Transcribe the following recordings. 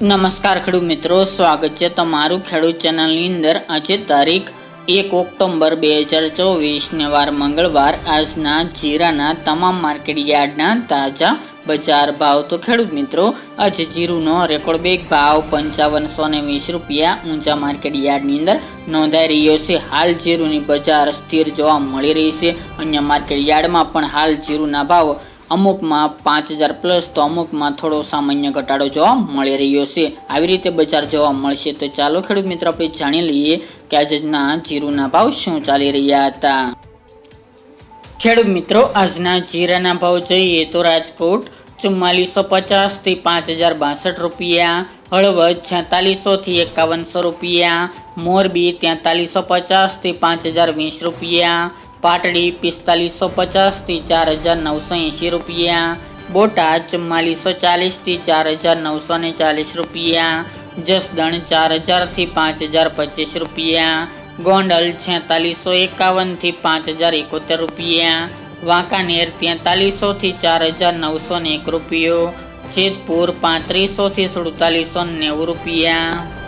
નમસ્કાર ખેડૂત મિત્રો, સ્વાગત છે તમારું ખેડૂત ચેનલની અંદર. આજે તારીખ એક ઓક્ટોબર બે હજાર ચોવીસને વાર મંગળવાર. આજના જીરાના તમામ માર્કેટ યાર્ડના તાજા બજાર ભાવ. તો ખેડૂત મિત્રો, આજે જીરુનો રેકોર્ડ બેગ ભાવ પંચાવનસો ને વીસ રૂપિયા ઊંચા માર્કેટ યાર્ડની અંદર નોંધાઈ રહ્યો છે. હાલ જીરુની બજાર સ્થિર જોવા મળી રહી છે. અન્ય માર્કેટ યાર્ડમાં પણ હાલ જીરુના ભાવ અમુકમાં પાંચ હજાર પ્લસ તો અમુકમાં થોડો સામાન્ય ઘટાડો જોવા મળી રહ્યો છે. આવી રીતે બજાર જોવા મળશે તો ચાલો ખેડૂત મિત્રો આપણે જાણી લઈએ કે આજના જીરુના ભાવ શું ચાલી રહ્યા હતા. ખેડૂત મિત્રો, આજના જીરાના ભાવ જોઈએ તો રાજકોટ ચુમ્માલીસો પચાસથી પાંચ હજાર બાસઠ રૂપિયા, હળવદ છેતાલીસોથી એકાવનસો રૂપિયા, મોરબી તેતાલીસો પચાસથી પાંચ હજાર વીસ રૂપિયા પાટડી પિસ્તાલીસો પચાસથી ચાર હજાર નવસો એંશી રૂપિયા. બોટાદ ચુમ્માલીસો ચાલીસથી ચાર હજાર નવસો ને ચાલીસ રૂપિયા. જસદણ ચાર હજારથી પાંચ હજાર પચીસ રૂપિયા. ગોંડલ છેતાલીસો એકાવનથી પાંચ હજાર એકોતેર રૂપિયા. વાંકાનેર તેતાલીસોથી ચાર હજાર નવસો ને એક રૂપિયો. જેતપુર પાંત્રીસોથી સુડતાલીસો નેવું રૂપિયા.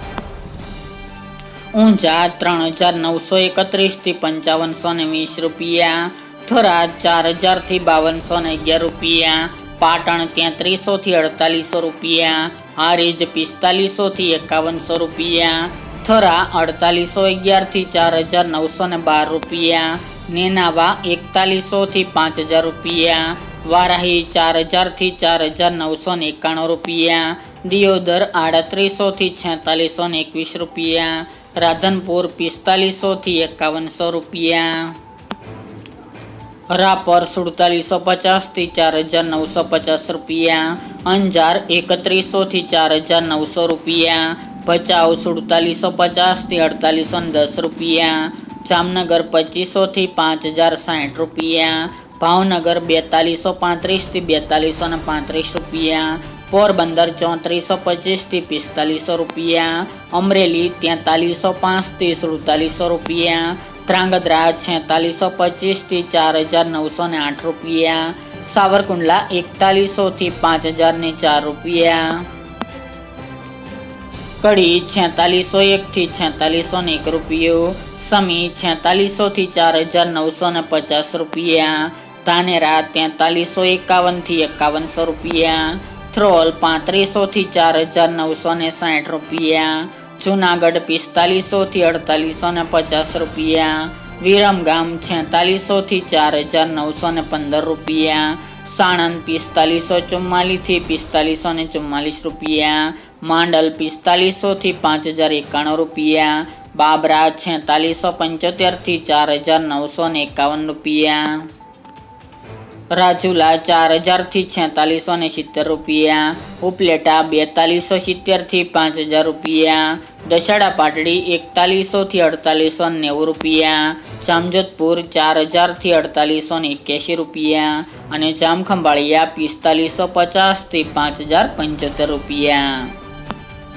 ઊંઝા ત્રણ હજાર નવસો એકત્રીસથી પંચાવનસો ને વીસ રૂપિયા. થરાદ ચાર હજારથી બાવનસો ને અગિયાર રૂપિયા. પાટણ તેત્રીસોથી અડતાલીસો રૂપિયા. હારીજ પિસ્તાલીસોથી એકાવનસો રૂપિયા. થરા અડતાલીસો અગિયારથી ચાર હજાર નવસો ને બાર રૂપિયા. નેનાવા એકતાલીસોથી પાંચ હજાર રૂપિયા. વારાહી ચાર હજારથી ચાર હજાર નવસો ને એકાણું રૂપિયા. દિયોદર આડત્રીસોથી છેતાલીસો ને એકવીસ રૂપિયા. રાધનપુર પિસ્તાલીસોથી એકાવનસો રૂપિયા. રાપર સુડતાલીસો પચાસથી ચાર હજાર નવસો પચાસ રૂપિયા. અંજાર એકત્રીસોથી ચાર હજાર નવસો રૂપિયા. ભચાઉ સુડતાલીસો પચાસથી અડતાલીસો દસ રૂપિયા. જામનગર પચીસોથી પાંચ હજાર સાઠ રૂપિયા. ભાવનગર બેતાલીસો પાંત્રીસથી બેતાલીસો ને પાંત્રીસ રૂપિયા. પોરબંદર ચોત્રીસો પચીસથી પિસ્તાલીસો રૂપિયા. અમરેલી તેતાલીસો પાંચથી સુડતાલીસો રૂપિયા, ધ્રાંગધ્રા છેતાલીસો પચીસથી ચાર હજાર નવસો ને આઠ રૂપિયા, સાવરકુંડલા એકતાલીસોથી પાંચ હજાર ને ચાર રૂપિયા. કડી છેતાલીસો એકથી છેતાલીસો ને એક રૂપિયો, સમી છેતાલીસોથી ચાર હજાર નવસો ને પચાસ રૂપિયા, ધાનેરા તેતાલીસો એકાવનથી એકાવનસો રૂપિયા થ્રોલ પાંત્રીસોથી ચાર હજાર નવસો ને સાઠ રૂપિયા જુનાગઢ પિસ્તાલીસોથી અડતાલીસો ને પચાસ રૂપિયા. વિરમગામ છેતાલીસોથી ચાર હજાર નવસો ને પંદર રૂપિયા. સાણંદ પિસ્તાલીસો ચુમ્માલીસથી પિસ્તાલીસો ને ચુમ્માલીસ રૂપિયા. માંડલ પિસ્તાલીસોથી પાંચ હજાર એકાણું રૂપિયા. બાબરા છેતાલીસો પંચોતેરથી ચાર હજાર નવસો ને એકાવન રૂપિયા. રાજુલા ચાર હજારથી છેતાલીસો ને સિત્તેર રૂપિયા. ઉપલેટા બેતાલીસો સિત્તેરથી પાંચ હજાર રૂપિયા. દશાડા પાટડી એકતાલીસોથી અડતાલીસો નેવું રૂપિયા. જામજોધપુર ચાર હજારથી અડતાલીસો ને એક્યાસી રૂપિયા. અને જામખંભાળિયા પિસ્તાલીસો પચાસથી પાંચ હજાર પંચોતેર રૂપિયા.